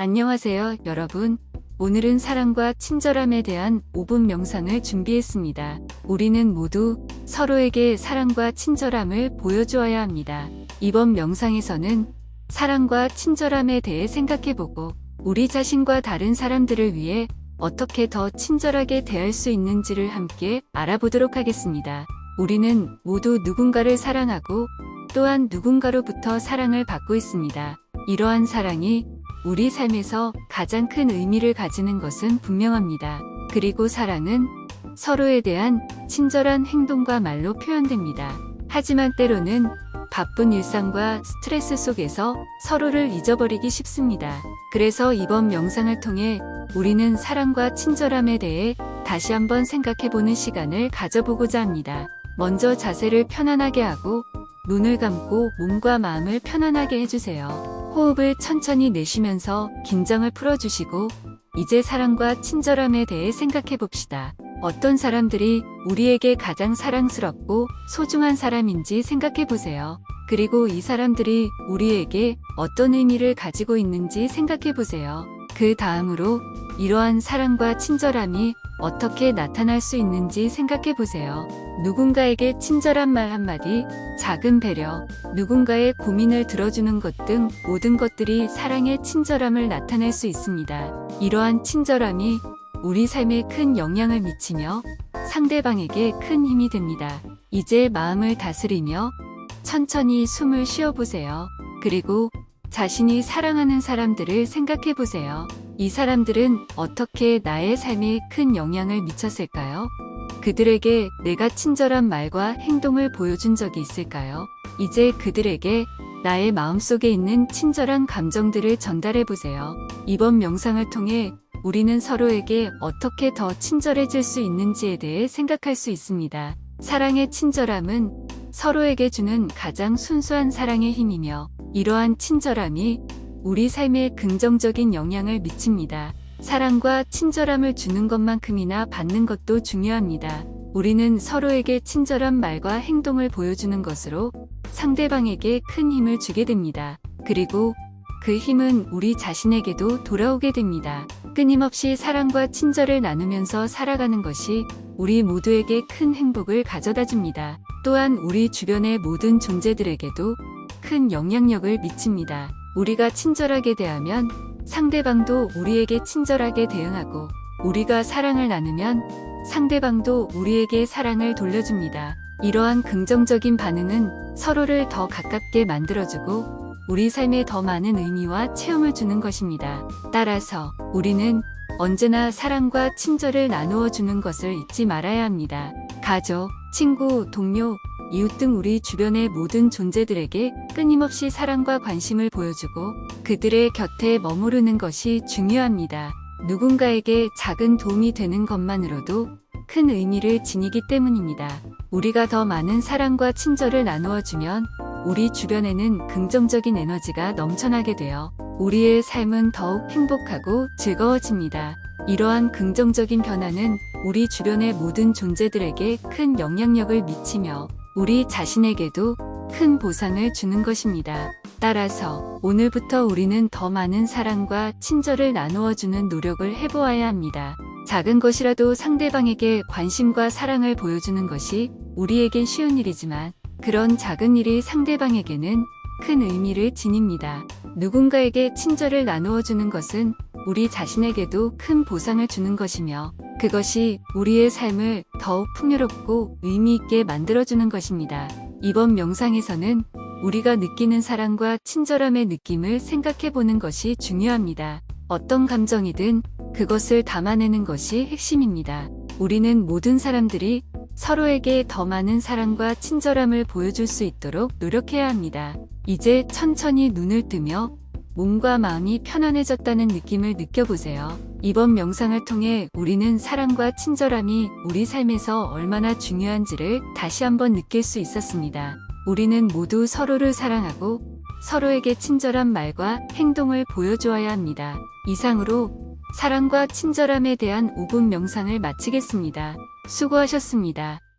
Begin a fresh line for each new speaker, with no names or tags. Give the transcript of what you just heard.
안녕하세요, 여러분. 오늘은 사랑과 친절함에 대한 5분 명상을 준비했습니다. 우리는 모두 서로에게 사랑과 친절함을 보여주어야 합니다. 이번 명상에서는 사랑과 친절함에 대해 생각해보고 우리 자신과 다른 사람들을 위해 어떻게 더 친절하게 대할 수 있는지를 함께 알아보도록 하겠습니다. 우리는 모두 누군가를 사랑하고 또한 누군가로부터 사랑을 받고 있습니다. 이러한 사랑이 우리 삶에서 가장 큰 의미를 가지는 것은 분명합니다. 그리고 사랑은 서로에 대한 친절한 행동과 말로 표현됩니다. 하지만 때로는 바쁜 일상과 스트레스 속에서 서로를 잊어버리기 쉽습니다. 그래서 이번 명상을 통해 우리는 사랑과 친절함에 대해 다시 한번 생각해보는 시간을 가져보고자 합니다. 먼저 자세를 편안하게 하고 눈을 감고 몸과 마음을 편안하게 해주세요. 호흡을 천천히 내쉬면서 긴장을 풀어주시고 이제 사랑과 친절함에 대해 생각해 봅시다. 어떤 사람들이 우리에게 가장 사랑스럽고 소중한 사람인지 생각해 보세요. 그리고 이 사람들이 우리에게 어떤 의미를 가지고 있는지 생각해 보세요. 그 다음으로 이러한 사랑과 친절함이 어떻게 나타날 수 있는지 생각해 보세요. 누군가에게 친절한 말 한마디, 작은 배려, 누군가의 고민을 들어주는 것 등 모든 것들이 사랑의 친절함을 나타낼 수 있습니다. 이러한 친절함이 우리 삶에 큰 영향을 미치며 상대방에게 큰 힘이 됩니다. 이제 마음을 다스리며 천천히 숨을 쉬어보세요. 그리고 자신이 사랑하는 사람들을 생각해 보세요. 이 사람들은 어떻게 나의 삶에 큰 영향을 미쳤을까요? 그들에게 내가 친절한 말과 행동을 보여준 적이 있을까요? 이제 그들에게 나의 마음속에 있는 친절한 감정들을 전달해 보세요. 이번 명상을 통해 우리는 서로에게 어떻게 더 친절해질 수 있는지에 대해 생각할 수 있습니다. 사랑의 친절함은 서로에게 주는 가장 순수한 사랑의 힘이며 이러한 친절함이 우리 삶에 긍정적인 영향을 미칩니다. 사랑과 친절함을 주는 것만큼이나 받는 것도 중요합니다. 우리는 서로에게 친절한 말과 행동을 보여주는 것으로 상대방에게 큰 힘을 주게 됩니다. 그리고 그 힘은 우리 자신에게도 돌아오게 됩니다. 끊임없이 사랑과 친절을 나누면서 살아가는 것이 우리 모두에게 큰 행복을 가져다 줍니다. 또한 우리 주변의 모든 존재들에게도 큰 영향력을 미칩니다. 우리가 친절하게 대하면 상대방도 우리에게 친절하게 대응하고 우리가 사랑을 나누면 상대방도 우리에게 사랑을 돌려줍니다. 이러한 긍정적인 반응은 서로를 더 가깝게 만들어주고 우리 삶에 더 많은 의미와 체험을 주는 것입니다. 따라서 우리는 언제나 사랑과 친절을 나누어 주는 것을 잊지 말아야 합니다. 가족, 친구, 동료, 이웃 등 우리 주변의 모든 존재들에게 끊임없이 사랑과 관심을 보여주고 그들의 곁에 머무르는 것이 중요합니다. 누군가에게 작은 도움이 되는 것만으로도 큰 의미를 지니기 때문입니다. 우리가 더 많은 사랑과 친절을 나누어 주면 우리 주변에는 긍정적인 에너지가 넘쳐나게 되어 우리의 삶은 더욱 행복하고 즐거워집니다. 이러한 긍정적인 변화는 우리 주변의 모든 존재들에게 큰 영향력을 미치며 우리 자신에게도 큰 보상을 주는 것입니다. 따라서 오늘부터 우리는 더 많은 사랑과 친절을 나누어 주는 노력을 해보아야 합니다. 작은 것이라도 상대방에게 관심과 사랑을 보여주는 것이 우리에겐 쉬운 일이지만 그런 작은 일이 상대방에게는 큰 의미를 지닙니다. 누군가에게 친절을 나누어 주는 것은 우리 자신에게도 큰 보상을 주는 것이며 그것이 우리의 삶을 더욱 풍요롭고 의미 있게 만들어주는 것입니다. 이번 명상에서는 우리가 느끼는 사랑과 친절함의 느낌을 생각해 보는 것이 중요합니다. 어떤 감정이든 그것을 담아내는 것이 핵심입니다. 우리는 모든 사람들이 서로에게 더 많은 사랑과 친절함을 보여줄 수 있도록 노력해야 합니다. 이제 천천히 눈을 뜨며 몸과 마음이 편안해졌다는 느낌을 느껴보세요. 이번 명상을 통해 우리는 사랑과 친절함이 우리 삶에서 얼마나 중요한지를 다시 한번 느낄 수 있었습니다. 우리는 모두 서로를 사랑하고 서로에게 친절한 말과 행동을 보여주어야 합니다. 이상으로 사랑과 친절함에 대한 5분 명상을 마치겠습니다. 수고하셨습니다.